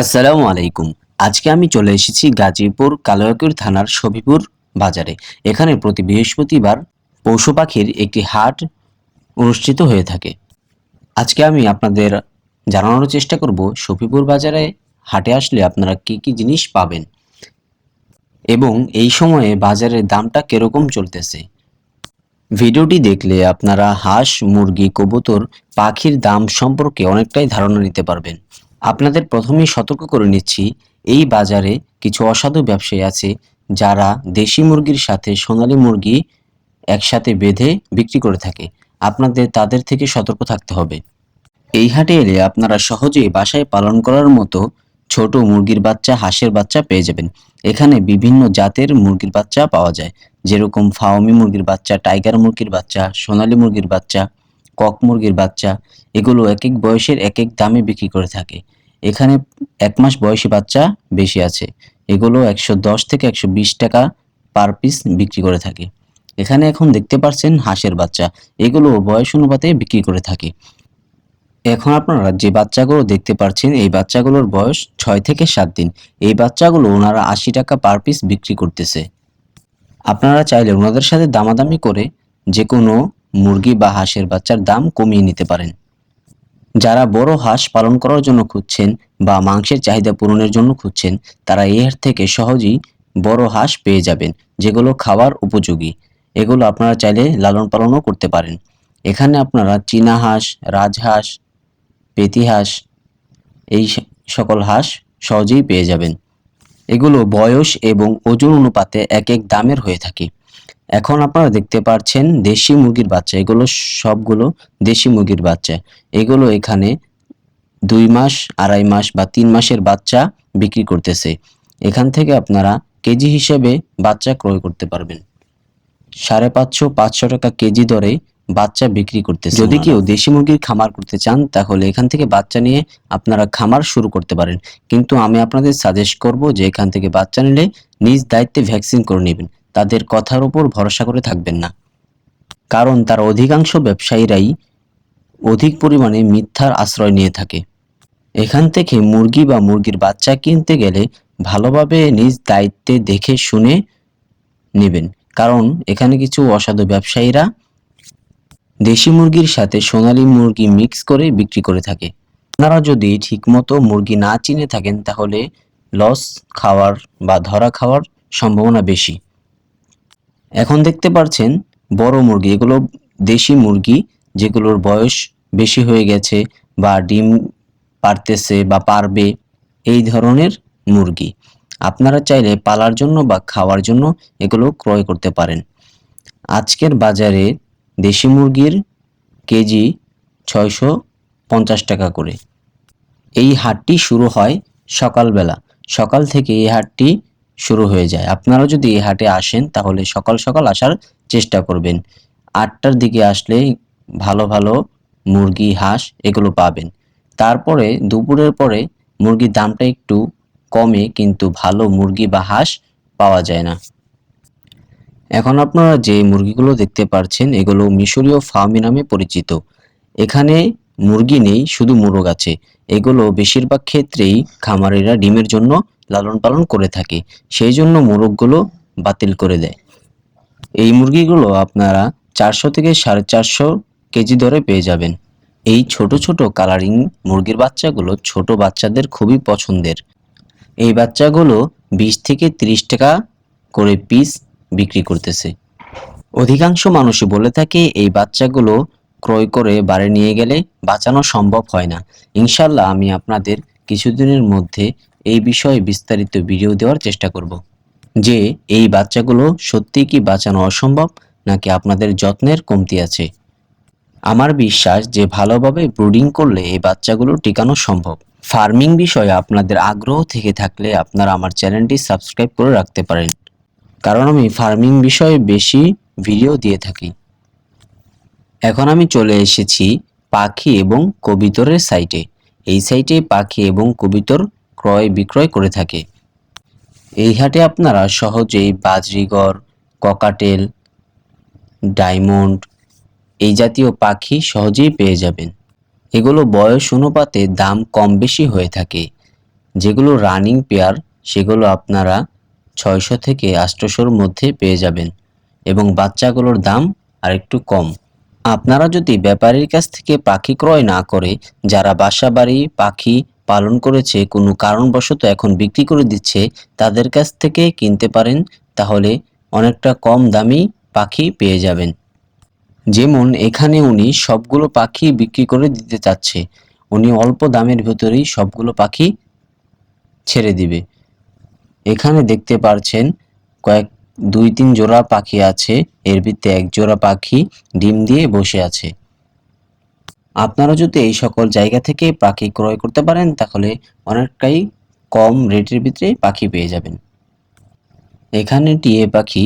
আসসালামু আলাইকুম। আজকে আমি চলে এসেছি গাজীপুর কালোয়াকুর থানার সবিপুর বাজারে। এখানে প্রতি বৃহস্পতিবার পশু পাখির একটি হাট অনুষ্ঠিত হয়ে থাকে। আজকে আমি আপনাদের জানানোর চেষ্টা করব সফিপুর বাজারে হাটে আসলে আপনারা কি কি জিনিস পাবেন এবং এই সময়ে বাজারের দামটা কীরকম চলতেছে। ভিডিওটি দেখলে আপনারা হাঁস, মুরগি, কবুতর, পাখির দাম সম্পর্কে অনেকটাই ধারণা নিতে পারবেন। আপনাদের প্রথমেই সতর্ক করে নিচ্ছি, এই বাজারে কিছু অসাধু ব্যবসায়ী আছে যারা দেশি মুরগির সাথে সোনালি মুরগি একসাথে বেঁধে বিক্রি করে থাকে। আপনাদের, তাদের থেকে সতর্ক থাকতে হবে। এই হাটে এলে আপনারা সহজেই বাসায় পালন করার মতো ছোট মুরগির বাচ্চা, হাঁসের বাচ্চা পেয়ে যাবেন। এখানে বিভিন্ন জাতের মুরগির বাচ্চা পাওয়া যায়। যেরকম ফাওমি মুরগির বাচ্চা, টাইগার মুরগির বাচ্চা, সোনালী মুরগির বাচ্চা কক মুরগির বাচ্চা, এগুলো এক এক বয়সের এক এক দামে বিক্রি করে থাকে। এখানে এক মাস বয়সী বাচ্চা বেশি আছে। এগুলো একশো দশ থেকে একশো বিশ টাকা পার পিস বিক্রি করে থাকে। এখানে এখন দেখতে পাচ্ছেন হাঁসের বাচ্চা। এগুলো বয়স অনুপাতে বিক্রি করে থাকে। এখন আপনারা যে বাচ্চাগুলো দেখতে পাচ্ছেন এই বাচ্চাগুলোর বয়স ছয় থেকে সাত দিন। এই বাচ্চাগুলো ওনারা আশি টাকা পার পিস বিক্রি করতেছে। আপনারা চাইলে ওনাদের সাথে দামাদামি করে যে কোনো মুরগি বা হাঁসের বাচ্চার দাম কমিয়ে নিতে পারেন। যারা বড় হাঁস পালন করার জন্য খুঁজছেন বা মাংসের চাহিদা পূরণের জন্য খুঁজছেন, তারা হাট থেকে সহজেই বড় হাঁস পেয়ে যাবেন, যেগুলো খাওয়ার উপযোগী। এগুলো আপনারা চাইলে লালন পালনও করতে পারেন। এখানে আপনারা চীনা হাঁস রাজহাঁস পেতি হাঁস, এই সকল হাঁস সহজেই পেয়ে যাবেন। এগুলো বয়স এবং ওজন অনুপাতে এক এক দামের হয়ে থাকে। এখন আপনারা দেখতে পাচ্ছেন দেশি মুরগির বাচ্চা। এগুলো সবগুলো দেশি মুরগির বাচ্চা। এগুলো এখানে দুই মাস আড়াই মাস বা তিন মাসের বাচ্চা বিক্রি করতেছে। এখান থেকে আপনারা কেজি হিসেবে বাচ্চা ক্রয় করতে পারবেন। সাড়ে পাঁচশো পাঁচশো টাকা কেজি দরে বাচ্চা বিক্রি করতেছে যদি কেউ দেশি মুরগির খামার করতে চান তাহলে এখান থেকে বাচ্চা নিয়ে আপনারা খামার শুরু করতে পারেন। কিন্তু আমি আপনাদের সাজেস্ট করব যে এখান থেকে বাচ্চা নিলে নিজ দায়িত্বে ভ্যাকসিন করে নেবেন। তাদের কথার উপর ভরসা করে থাকবেন না। কারণ তার অধিকাংশ ব্যবসায়ীরাই অধিক পরিমাণে মিথ্যার আশ্রয় নিয়ে থাকে। এখান থেকে মুরগি বা মুরগির বাচ্চা কিনতে গেলে ভালোভাবে নিজ দায়িত্বে দেখে শুনে নেবেন। কারণ এখানে কিছু অসাধু ব্যবসায়ীরা দেশি মুরগির সাথে সোনালী মুরগি মিক্স করে বিক্রি করে থাকে। আপনারা যদি ঠিকমতো মুরগি না চিনে থাকেন, তাহলে লস খাওয়ার বা ধরা খাওয়ার সম্ভাবনা বেশি। এখন দেখতে পাচ্ছেন বড় মুরগি, এগুলো দেশি মুরগি, যেগুলোর বয়স বেশি হয়ে গেছে বা ডিম পারতেছে বা পারবে, এই ধরনের মুরগি। আপনারা চাইলে পালার জন্য বা খাওয়ার জন্য এগুলো ক্রয় করতে পারেন। আজকের বাজারে দেশি মুরগির কেজি ছয়শো পঞ্চাশ টাকা করে। এই হাটটি শুরু হয় সকালবেলা। সকাল থেকে এই হাটটি শুরু হয়ে যায়। আপনারা যদি এই হাটে আসেন, তাহলে সকাল সকাল আসার চেষ্টা করবেন। আটটার দিকে আসলে ভালো ভালো মুরগি, হাঁস এগুলো পাবেন। তারপরে দুপুরের পরে মুরগির দামটা একটু কমে, কিন্তু ভালো মুরগি বা হাঁস পাওয়া যায় না। এখন আপনারা যে মুরগিগুলো দেখতে পাচ্ছেন এগুলো মিশরীয় ফার্মি নামে পরিচিত। এখানে মুরগি নেই, শুধু মোরগ আছে। এগুলো বেশিরভাগ ক্ষেত্রেই খামারিরা ডিমের জন্য লালন পালন করে থাকে। সেই জন্য মোরগগুলো বাতিল করে দেয়। এই মুরগিগুলো আপনারা চারশো থেকে সাড়ে চারশো কেজি দরে পেয়ে যাবেন। এই ছোট ছোট কালারিং মুরগির বাচ্চাগুলো ছোট বাচ্চাদের খুবই পছন্দের। এই বাচ্চাগুলো বিশ থেকে তিরিশ টাকা করে পিস বিক্রি করতেছে। অধিকাংশ মানুষই বলে থাকে, এই বাচ্চাগুলো ক্রয় করে বাড়ি নিয়ে গেলে বাঁচানো সম্ভব হয় না। ইনশাল্লাহ আমি আপনাদের কিছুদিনের মধ্যে এই বিষয়ে বিস্তারিত ভিডিও দেওয়ার চেষ্টা করব। যে, এই বাচ্চাগুলো সত্যি কি বাঁচানো অসম্ভব, নাকি আপনাদের যত্নের কমতি আছে? আমার বিশ্বাস যে ভালোভাবে ব্রুডিং করলে এই বাচ্চাগুলো টিকানো সম্ভব। ফার্মিং বিষয়ে আপনাদের আগ্রহ থেকে থাকলে আপনারা আমার চ্যানেলটি সাবস্ক্রাইব করে রাখতে পারেন। কারণ আমি ফার্মিং বিষয়ে বেশি ভিডিও দিয়ে থাকি। এখন আমি চলে এসেছি পাখি এবং কবিতরের সাইটে। এই সাইটে পাখি এবং কবিতর ক্রয় বিক্রয় করে থাকে। এই হাটে আপনারা সহজেই বাজরিগর ককাটেল, ডায়মন্ড এই জাতীয় পাখি সহজেই পেয়ে যাবেন। এগুলো বয়স অনুপাতে দাম কম বেশি হয়ে থাকে। যেগুলো রানিং পেয়ার, সেগুলো আপনারা ছয়শো থেকে আটশোশোর মধ্যে পেয়ে যাবেন এবং বাচ্চাগুলোর দাম আর একটু কম। আপনারা যদি ব্যাপারীর কাছ থেকে পাখি ক্রয় না করে, যারা বাসা বাড়ি পাখি পালন করেছে, কোনো কারণবশত এখন বিক্রি করে দিচ্ছে, তাদের কাছ থেকে কিনতে পারেন, তাহলে অনেকটা কম দামি পাখি পেয়ে যাবেন। যেমন এখানে উনি সবগুলো পাখি বিক্রি করে দিতে চাচ্ছে। উনি অল্প দামের ভেতরেই সবগুলো পাখি ছেড়ে দিবে। এখানে দেখতে পারছেন কয়েক, দুই, তিন জোড়া পাখি আছে, এর ভিতরে এক জোড়া পাখি ডিম দিয়ে বসে আছে। আপনারা যদি এই সকল জায়গা থেকে পাখি ক্রয় করতে পারেন, তাহলে অনেকটাই কম রেটের ভিতরে পাখি পেয়ে যাবেন। এখানে টিয়ে পাখি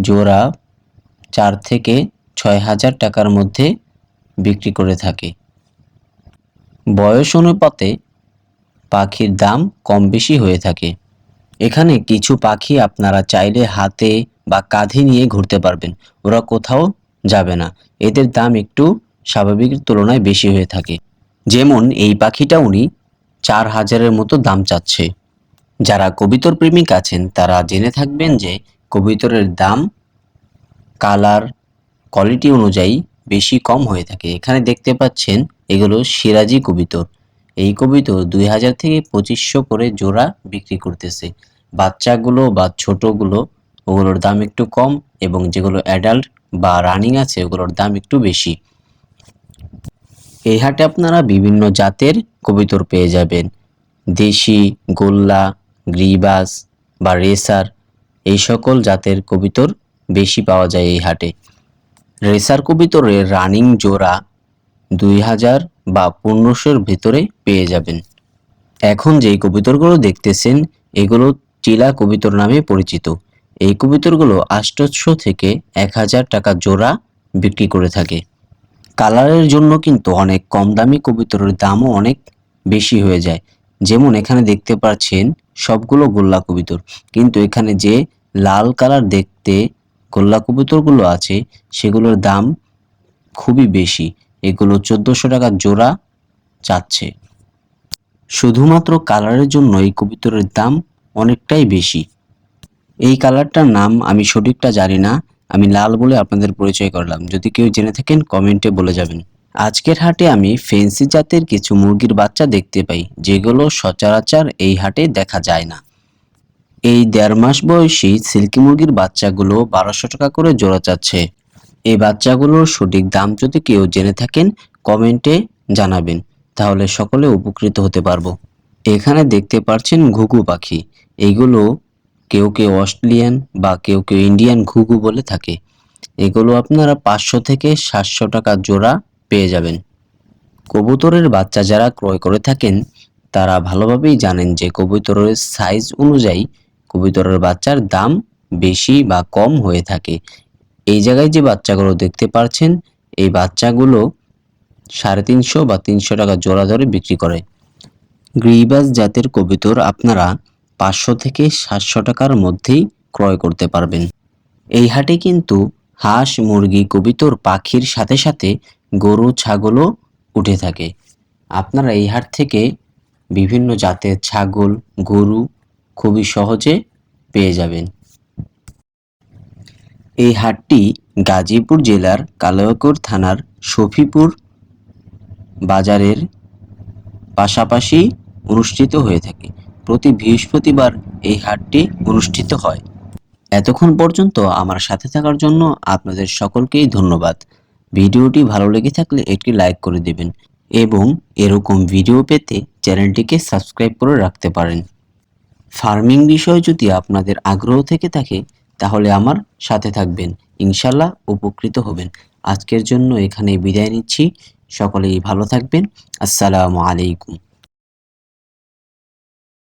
জোড়া চার থেকে ছয় হাজার টাকার মধ্যে বিক্রি করে থাকে। বয়স অনুপাতে পাখির দাম কম বেশি হয়ে থাকে। এখানে কিছু পাখি আপনারা চাইলে হাতে বা কাঁধে নিয়ে ঘুরতে পারবেন। ওরা কোথাও যাবে না। এদের দাম একটু স্বাভাবিকের তুলনায় বেশি হয়ে থাকে। যেমন এই পাখিটা উনি চার হাজারের মতো দাম চাচ্ছে। যারা কবিতর প্রেমিক আছেন, তারা জেনে থাকবেন যে কবিতরের দাম, কালার, কোয়ালিটি অনুযায়ী বেশি কম হয়ে থাকে। এখানে দেখতে পাচ্ছেন, এগুলো সিরাজি কবিতর। এই কবিতর দুই হাজার থেকে পঁচিশশো করে জোড়া বিক্রি করতেছে। বাচ্চাগুলো বা ছোটগুলো, ওগুলোর দাম একটু কম এবং যেগুলো অ্যাডাল্ট বা রানিং আছে, ওগুলোর দাম একটু বেশি। এই হাটে আপনারা বিভিন্ন জাতের কবিতর পেয়ে যাবেন। দেশি, গোল্লা, গ্রিবাস বা রেসার এই সকল জাতের কবিতর বেশি পাওয়া যায় এই হাটে। রেসার কবিতরের রানিং জোড়া দুই হাজার বা পনেরোশোর ভেতরে পেয়ে যাবেন। এখন যেই কবিতরগুলো দেখতেছেন, এগুলো চিলা কবিতর নামে পরিচিত। এই কবিতরগুলো আষ্টশো থেকে এক হাজার টাকা জোড়া বিক্রি করে থাকে। কালারের জন্য কিন্তু অনেক কম দামি কবিতরের দামও অনেক বেশি হয়ে যায়। যেমন এখানে দেখতে পাচ্ছেন সবগুলো গোল্লা কবিতর। কিন্তু এখানে যে লাল কালার দেখতে গোল্লা কবুতরগুলো আছে, সেগুলোর দাম খুবই বেশি। এগুলো চোদ্দোশো টাকা জোড়া চাচ্ছে শুধুমাত্র কালারের জন্য এই কবুতরের দাম অনেকটাই বেশি। এই কালারটার নাম আমি সঠিকটা জানি না। আমি লাল বলে আপনাদের পরিচয় করলাম। যদি কেউ জেনে থাকেন, কমেন্টে বলে যাবেন। আজকের হাটে আমি ফেন্সি জাতের কিছু মুরগির বাচ্চা দেখতে পাই, যেগুলো সচরাচর এই হাটে দেখা যায় না। এই দেড় মাস বয়সী সিল্কি মুরগির বাচ্চাগুলো বারোশো টাকা করে জোড়া চাচ্ছে। এই বাচ্চাগুলোর সঠিক দাম যদি কেউ জেনে থাকেন, কমেন্টে জানাবেন। তাহলে সকলে উপকৃত হতে পারব। এখানে দেখতে পাচ্ছেন ঘুঘু পাখি। এইগুলো কেউ কেউ অস্ট্রেলিয়ান বা কেউ কেউ ইন্ডিয়ান ঘুঘু বলে থাকে। এগুলো আপনারা পাঁচশো থেকে সাতশো টাকা জোড়া পেয়ে যাবেন। কবুতরের বাচ্চা যারা ক্রয় করে থাকেন, তারা ভালোভাবেই জানেন যে কবুতরের সাইজ অনুযায়ী কবুতরের বাচ্চার দাম বেশি বা কম হয়ে থাকে। এই জায়গায় যে বাচ্চাগুলো দেখতে পাচ্ছেন এই বাচ্চাগুলো সাড়ে তিনশো বা তিনশো টাকা জোড়া ধরে বিক্রি করে। গ্রিবাস জাতের কবিতর আপনারা পাঁচশো থেকে সাতশো টাকার মধ্যেই ক্রয় করতে পারবেন। এই হাটে কিন্তু হাঁস, মুরগি, কবিতর, পাখির সাথে সাথে গরু, ছাগলও উঠে থাকে। আপনারা এই হাট থেকে বিভিন্ন জাতের ছাগল, গরু খুবই সহজে পেয়ে যাবেন। এই হাটটি গাজীপুর জেলার কালাইকুর থানার শফিপুর বাজারের পাশাপাশি অনুষ্ঠিত হয়ে থাকে। প্রতি বৃহস্পতিবার এই হাটটি অনুষ্ঠিত হয়। এতক্ষণ পর্যন্ত আমার সাথে থাকার জন্য আপনাদের সকলকেই ধন্যবাদ। ভিডিওটি ভালো লেগে থাকলে একটি লাইক করে দেবেন এবং এরকম ভিডিও পেতে চ্যানেলটিকে সাবস্ক্রাইব করে রাখতে পারেন। ফার্মিং বিষয়ে যদি আপনাদের আগ্রহ থেকে থাকে, তাহলে আমার সাথে থাকবেন। ইনশাল্লাহ উপকৃত হবেন। আজকের জন্য এখানে বিদায় নিচ্ছি। সকলেই ভালো থাকবেন। আসসালামু আলাইকুম।